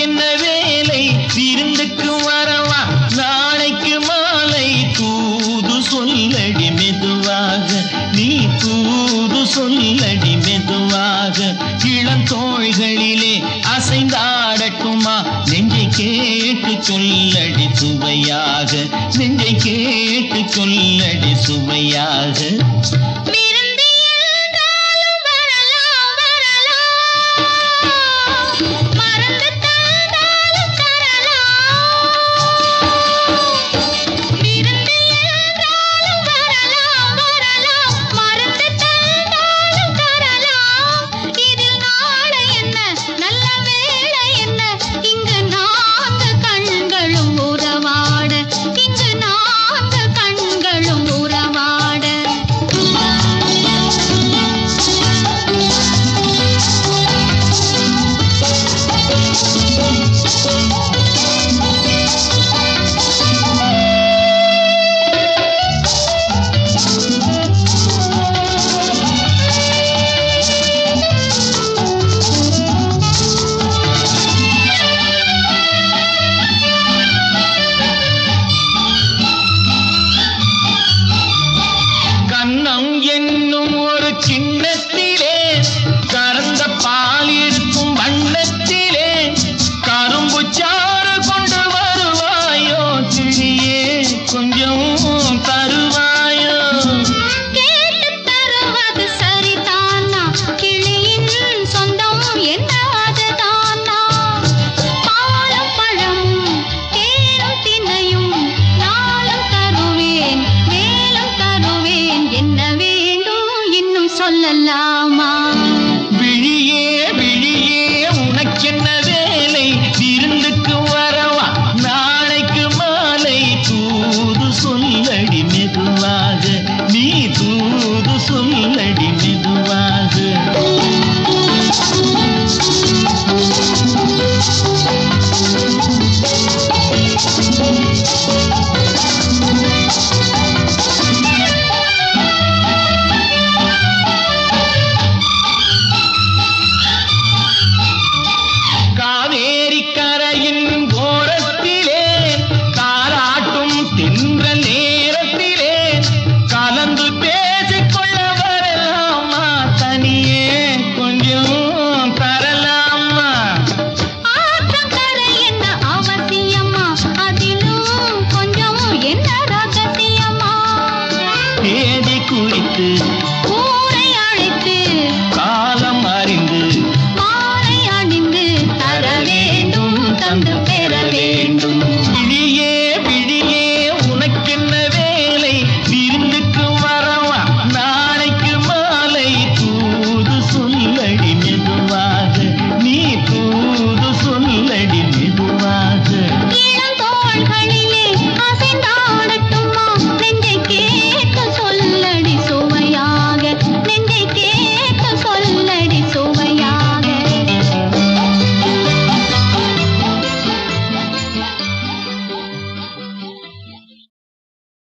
என்ன வேலை? விருந்துக்கு வரவா? நாளைக்கு மாலை தூது சொல்லடி மெதுவாக. நீ தூது சொல்லடி மெதுவாக. இளந்தோள்களிலே அசைந்தாடட்டுமா? நெஞ்சை கேட்டு சொல்லடி சுவையாக. நெஞ்சை கேட்டு சொல்லடி சுவையாக. கொஞ்சம் தருவாயோ? கேட்டு தருவது சரிதானா? கிளியின் சொந்தம் என்னதுதானா பாலும் பழமும் தேனும் தினையும் நாளும் தருவேன் மேலும் தருவேன். என்ன வேண்டும் இன்னும் சொல்லலாமா?